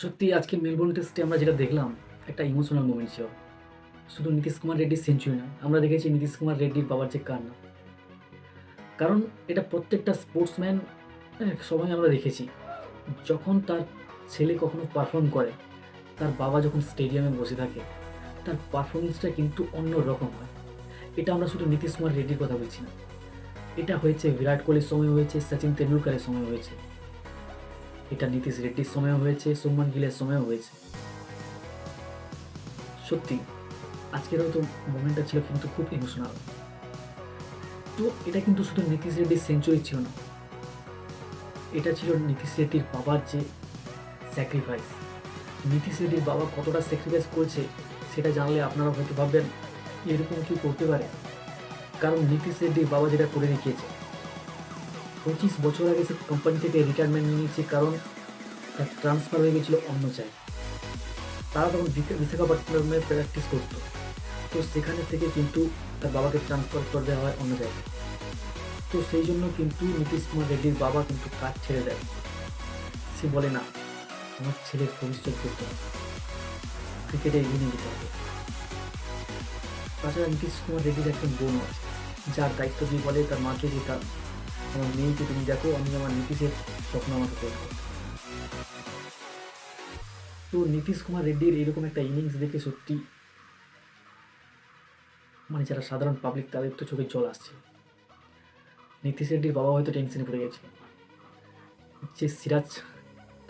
সত্যি আজকে মেলবোর্ন টেস্টে আমরা যেটা দেখলাম, একটা ইমোশনাল মোমেন্ট ছিল। শুধু নীতিশ কুমার রেড্ডির সেঞ্চুরি না, আমরা দেখেছি নীতিশ কুমার রেড্ডির বাবার যে কান্না। কারণ এটা প্রত্যেকটা স্পোর্টসম্যান সবাই আমরা দেখেছি। যখন তার ছেলে কখনো পারফর্ম করে, তার বাবা যখন স্টেডিয়ামে বসে থাকে, তার পারফরমেন্সটা কিন্তু অন্য রকম হয়। এটা আমরা শুধু নীতিশ কুমার রেড্ডির কথা বলছি না। এটা হয়েছে বিরাট কোহলির সময় হয়েছে, সচিন তেন্ডুলকারের সময় হয়েছে। এটা নীতিশ রেড্ডির সময়ও হয়েছে, সুমন গিলের সময়ও হয়েছে। সত্যি, আজকের হয়তো মোমেন্টটা ছিল কিন্তু খুব ইমোশনাল তো এটা কিন্তু শুধু নীতিশ রেড্ডির সেঞ্চুরি ছিল না। এটা ছিল নীতিশ রেড্ডির বাবার যে স্যাক্রিফাইস নীতিশ রেড্ডির বাবা কতটা স্যাক্রিফাইস করেছে, সেটা জানলে আপনারা হয়তো ভাববেন, এরকম কি করতে পারে? কারণ নীতিশ রেড্ডির বাবা যেটা করে দেখিয়েছে পঁচিশ বছর আগে সে কোম্পানি থেকে রিটায়ারমেন্ট নিয়েছে, কারণ তার ট্রান্সফার হয়ে গেছিল অন্য জায়গায় তারা তখন বিশা- বিশাখাপট্টনমে প্র্যাকটিস করতো। তো সেখানে থেকে কিন্তু তার বাবাকে ট্রান্সফার করে দেওয়া হয় অন্য জায়গায় তো সেই জন্য কিন্তু নীতিশ কুমার রেড্ডির বাবা কিন্তু কাজ ছেড়ে দেয়। সে বলে, না, আমার ছেলের ভবিষ্যৎ করতে হবে। ক্রিকেটে এগিয়ে নিয়ে যেতে হবে। তাছাড়া নীতিশ কুমার রেড্ডির একজন বোন আছে, যার দায়িত্ব দিয়ে বলে তার মাকে যে তার আমার মেয়েকে তুমি দেখো, আমি আমার নীতিশের স্বপ্ন আমাকে হবে। তো নীতিশ কুমার রেড্ডির এরকম একটা ইনিংস দেখে সত্যি মানে যারা সাধারণ পাবলিক তাদের তো চোখে জল আসছে। নীতিশ রেড্ডির বাবা হয়তো টেনশনে পড়ে গেছে। যে সিরাজ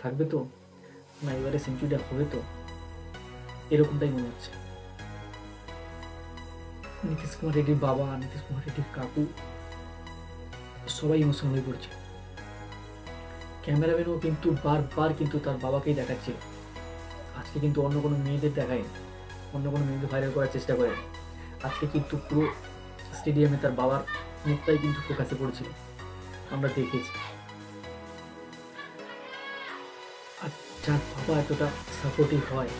থাকবে তো, না, এবারে সেঞ্চুরিটা হবে তো, এরকমটাই মনে হচ্ছে। নীতিশ কুমার রেড্ডির বাবা, নীতিশ কুমার রেড্ডির কাকু সবাই ইমোশনাল হয়ে পড়ছে। ক্যামেরাম্যানও কিন্তু বারবার কিন্তু তার বাবাকেই দেখাচ্ছে। আজকে কিন্তু অন্য কোনো মেয়েদের দেখায় অন্য কোনো মেয়েদের ভাইরাল করার চেষ্টা করে আজকে কিন্তু পুরো স্টেডিয়ামে তার বাবার মুখটাই কিন্তু ফোকাসে পড়েছিল। আমরা দেখেছি। আর যার বাবা এতটা সাপোর্টিভ হয়,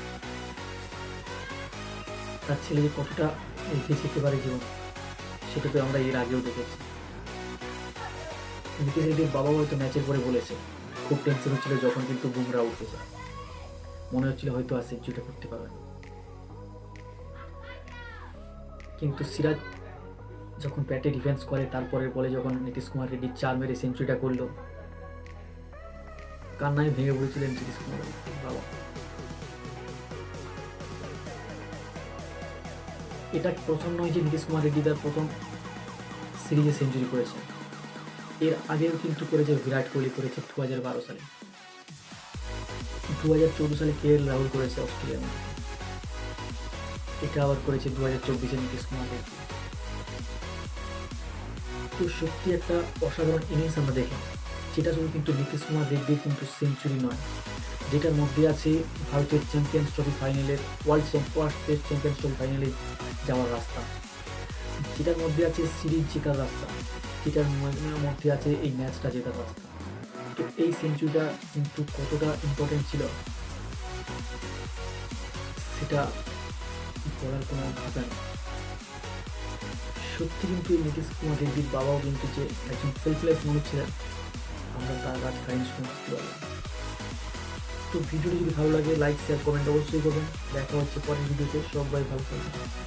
তার ছেলে যে কতটা এগিয়ে যেতে পারে জীবন, সেটা তো আমরা এর আগেও দেখেছি। নীতিশ রেড্ডির বাবা হয়তো ম্যাচের পরে বলেছে, খুব টেনশন হচ্ছিল যখন কিন্তু বুমরা উঠে যায় মনে হচ্ছিল হয়তো আর সেঞ্চুরিটা করতে পারবে না। কিন্তু সিরাজ যখন ব্যাটে ডিফেন্স করে তারপরে বলে যখন নীতিশ কুমার রেড্ডি চার মেরে সেঞ্চুরিটা করল, কান্নায় ভেঙে পড়েছিলেন নীতিশ কুমার বাবা। এটা প্রথম নয় যে নীতিশ কুমার রেড্ডি তার প্রথম সিরিজে সেঞ্চুরি করেছে। এর আগেও কিন্তু করেছে বিরাট কোহলি, করেছে দু হাজার বারো সালে। দু হাজার চৌদ্দ সালে কে এল রাহুল করেছে অস্ট্রেলিয়ার মধ্যে? এটা আবার করেছে দু হাজার চব্বিশে নীতিশ কুমার তো সত্যি একটা অসাধারণ ইনিংস আমরা দেখলাম যেটা শুধু কিন্তু নীতিশ কুমার রেড্ডির কিন্তু সেঞ্চুরি নয়, যেটার মধ্যে আছে ভারতের চ্যাম্পিয়ন্স ট্রফি ফাইনালের world world test champions trophy ফাইনালে যাওয়ার রাস্তা। যেটার মধ্যে আছে সিরিজ জেতার রাস্তা। যেটার ম- মধ্যে আছে এই ম্যাচটা জেতার রাস্তা তো এই সেঞ্চুরিটা কিন্তু কতটা ইম্পর্টেন্ট ছিল? সেটা বলার কোনো ভাষা নেই। সত্যি কিন্তু এই নীতিশ কুমার রেড্ডির বাবাও কিন্তু যে একজন সেলফলেস মানুষ ছিলেন, আমরা তার কাজ কাহিনী শুনে বুঝতে পারলাম তো ভিডিওটি যদি ভালো লাগে লাইক শেয়ার কমেন্ট অবশ্যই করবেন। দেখা হচ্ছে পরের ভিডিওতে। সবাই ভালো থাকবেন।